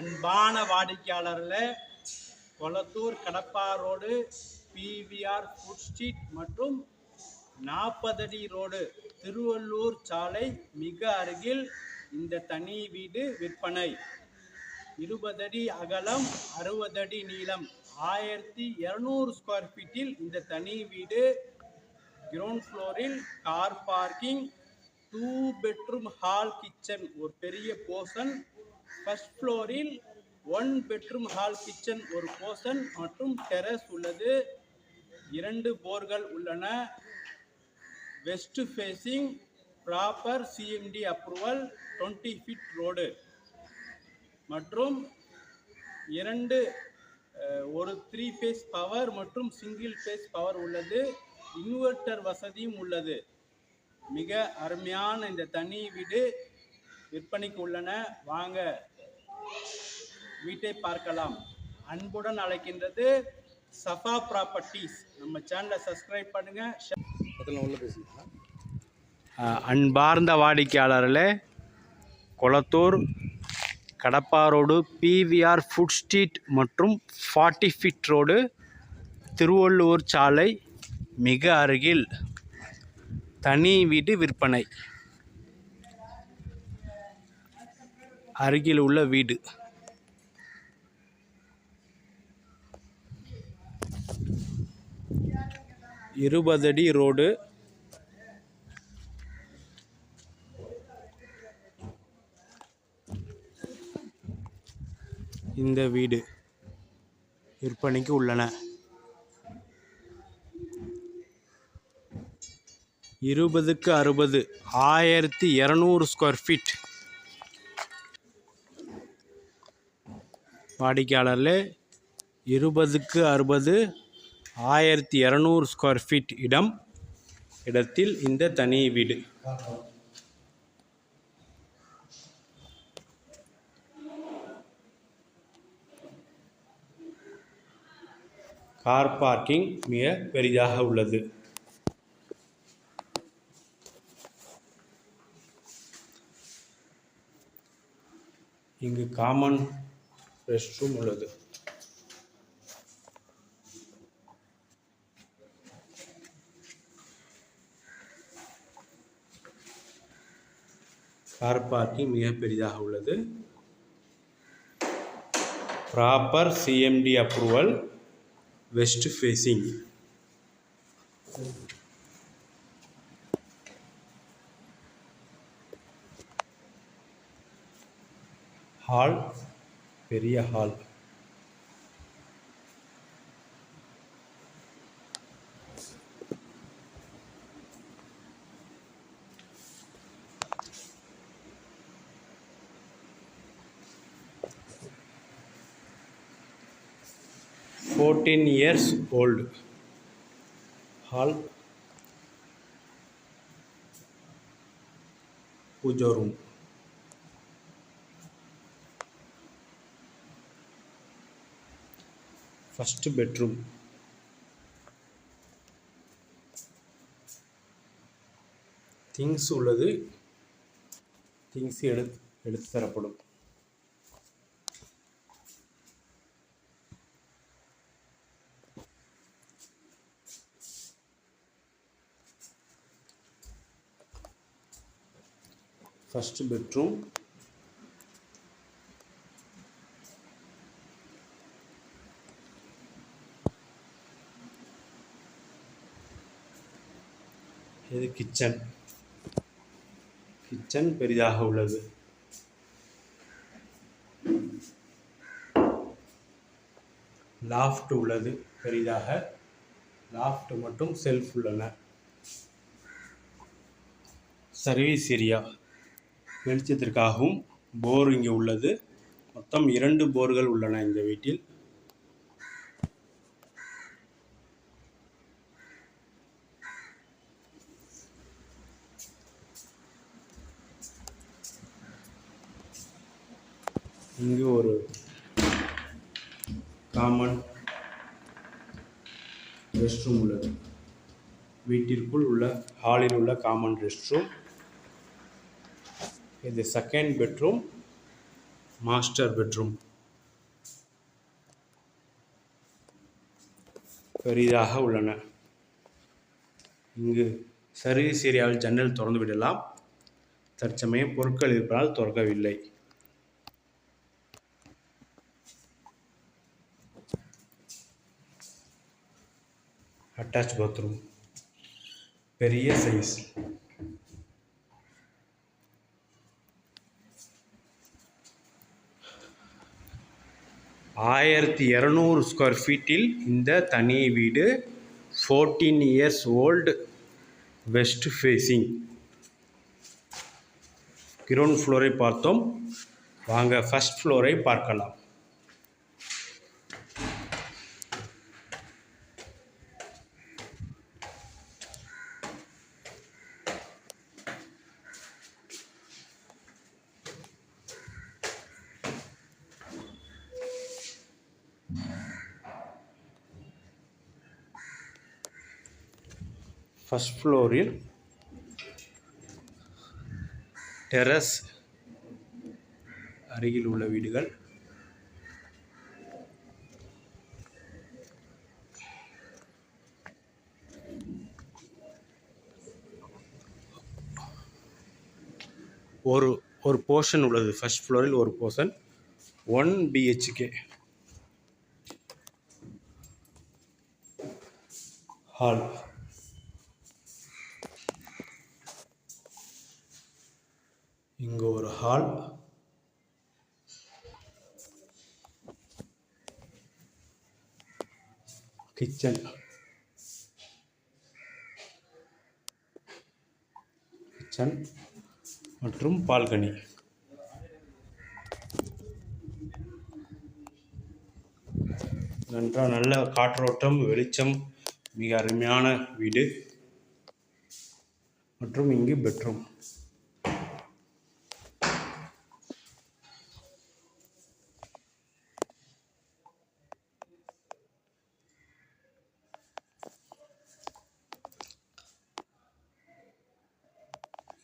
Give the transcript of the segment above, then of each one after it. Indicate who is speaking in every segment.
Speaker 1: அன்பான வாடிக்கையாளரில் Kolathur Kadapa road PVR food street மற்றும் நாற்பது அடி ரோடு திருவள்ளூர் சாலை மிக அருகில் இந்த தனி வீடு விற்பனை. இருபது அடி அகலம் அறுபது அடி நீளம் ஆயிரத்தி இரநூறு ஸ்கொயர் ஃபீட்டில் இந்த தனி வீடு கிரவுண்ட் ஃப்ளோரில் car parking two bedroom hall kitchen ஒரு பெரிய போர்ஷன் ஃபர்ஸ்ட் ஃப்ளோரில் ஒன் பெட்ரூம் ஹால் கிச்சன் ஒரு போர்ஷன் மற்றும் டெரஸ் உள்ளது. இரண்டு போர்கள் உள்ளன. West facing proper CMD approval twenty feet road மற்றும் இரண்டு ஒரு த்ரீ ஃபேஸ் பவர் மற்றும் சிங்கிள் ஃபேஸ் பவர் உள்ளது. இன்வெர்ட்டர் வசதியும் உள்ளது. மிக அருமையான இந்த தனி வீடு விற்பனைக்கு உள்ளன. வாங்க வீட்டை பார்க்கலாம். அன்புடன் அழைக்கின்றது சஃபா ப்ராப்பர்ட்டிஸ் நம்ம சேனலை சப்ஸ்கிரைப் பண்ணுங்க.
Speaker 2: அதில் உள்ள பேசிக்கலாம்
Speaker 1: அஹ் அன்பார்ந்த வாடிக்கையாளர்களே Kolathur Kadapa road PVR food street மற்றும் ஃபார்ட்டி ஃபீட் ரோடு திருவள்ளூர் சாலை மிக அருகில். தனி வீடு விற்பனை. அருகில் உள்ள வீடு. இருபது அடி ரோடு. இந்த வீடு விற்பனைக்கு உள்ளன. இருபதுக்கு அறுபது ஆயிரத்தி இரநூறு ஸ்கொயர் ஃபீட் வாடிக்கையாளர்ல இருபதுக்கு அறுபது ஆயிரத்தி இரநூறு ஸ்கொயர் ஃபீட் இடம் இடத்தில் இந்த தனி வீடு. கார் பார்க்கிங் மிக பெரிதாக உள்ளது. இங்கு காமன் ரெஸ்ட் ரூம் உள்ளது. சார்பாக்கி பார்க்கிங் மிக பெரிதாக உள்ளது. Proper CMD approval west facing hall பெரிய hall fourteen years old hall puja room first bedroom things உள்ளது. திங்ஸ் எடுத்து எடுத்து தரப்படும். ஃபஸ்ட் பெட்ரூம் இது கிச்சன் கிச்சன் பெரிதாக உள்ளது. லாஃப்ட் உள்ளது பெரிதாக. லாஃப்ட் மற்றும் செல்ஃப் உள்ளன. சர்வீஸ் ஏரியா வெளிச்சத்திற்காகவும் போர் இங்கே உள்ளது. மொத்தம் இரண்டு போர்கள் உள்ளன இந்த வீட்டில். இங்கு ஒரு காமன் ரெஸ்ட் ரூம் உள்ளது. வீட்டிற்குள் உள்ள ஹாலில் உள்ள காமன் ரெஸ்ட் ரூம் இது செகண்ட் பெட்ரூம் மாஸ்டர் பெட்ரூம் பெரிதாக உள்ளன. இங்கு சர்வீஸ் ஏரியாவில் ஜன்னல் திறந்து விடலாம். தற்சமயம் பொருட்கள் இருப்பதால் திறக்கவில்லை. அட்டாச் பாத்ரூம் பெரிய சைஸ் ஆயிரத்தி இரநூறு ஸ்கொயர் ஃபீட்டில் இந்த தனி வீடு fourteen years old west facing ground ஃப்ளோரை பார்த்தோம். வாங்க ஃபர்ஸ்ட் ஃப்ளோரை பார்க்கலாம். ஃபர்ஸ்ட் ஃப்ளோரில் டெரஸ் அருகில் உள்ள வீடுகள். ஒரு ஒரு போர்ஷன் உள்ளது. ஃபர்ஸ்ட் ஃப்ளோரில் ஒரு போர்ஷன் ஒன் பிஹெச்கே ஹால் இங்கு ஒரு ஹால் கிச்சன் கிச்சன் மற்றும் பால்கனி நன்றாக நல்ல காற்றோட்டம் வெளிச்சம் மிக அருமையான வீடு. மற்றும் இங்கு பெட்ரூம்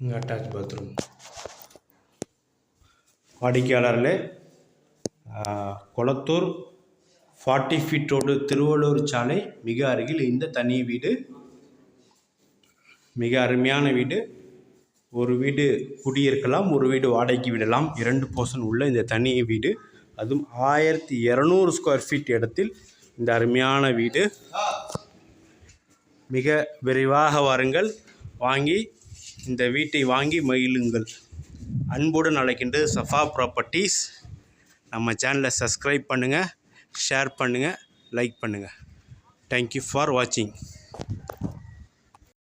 Speaker 1: இங்கே அட்டாச் பாத்ரூம் வாடிக்கையாளர்களே Kolathur forty feet road Tiruvallur சாலை மிக அருகில் இந்த தனி வீடு. மிக அருமையான வீடு. ஒரு வீடு குடியிருக்கலாம் ஒரு வீடு வாடகைக்கு விடலாம். இரண்டு போர்ஷன் உள்ள இந்த தனி வீடு. அதுவும் ஆயிரத்தி இரநூறு ஸ்கொயர் ஃபீட் இடத்தில் இந்த அருமையான வீடு. மிக விரைவாக வாருங்கள். வாங்கி இந்த வீட்டை வாங்கி மகிழுங்கள். அன்புடன் அழைக்கின்றது சஃபா ப்ராப்பர்ட்டிஸ் நம்ம சேனலை சப்ஸ்கிரைப் பண்ணுங்கள் ஷேர் பண்ணுங்கள் லைக் பண்ணுங்கள் தேங்க்யூ ஃபார் வாட்சிங்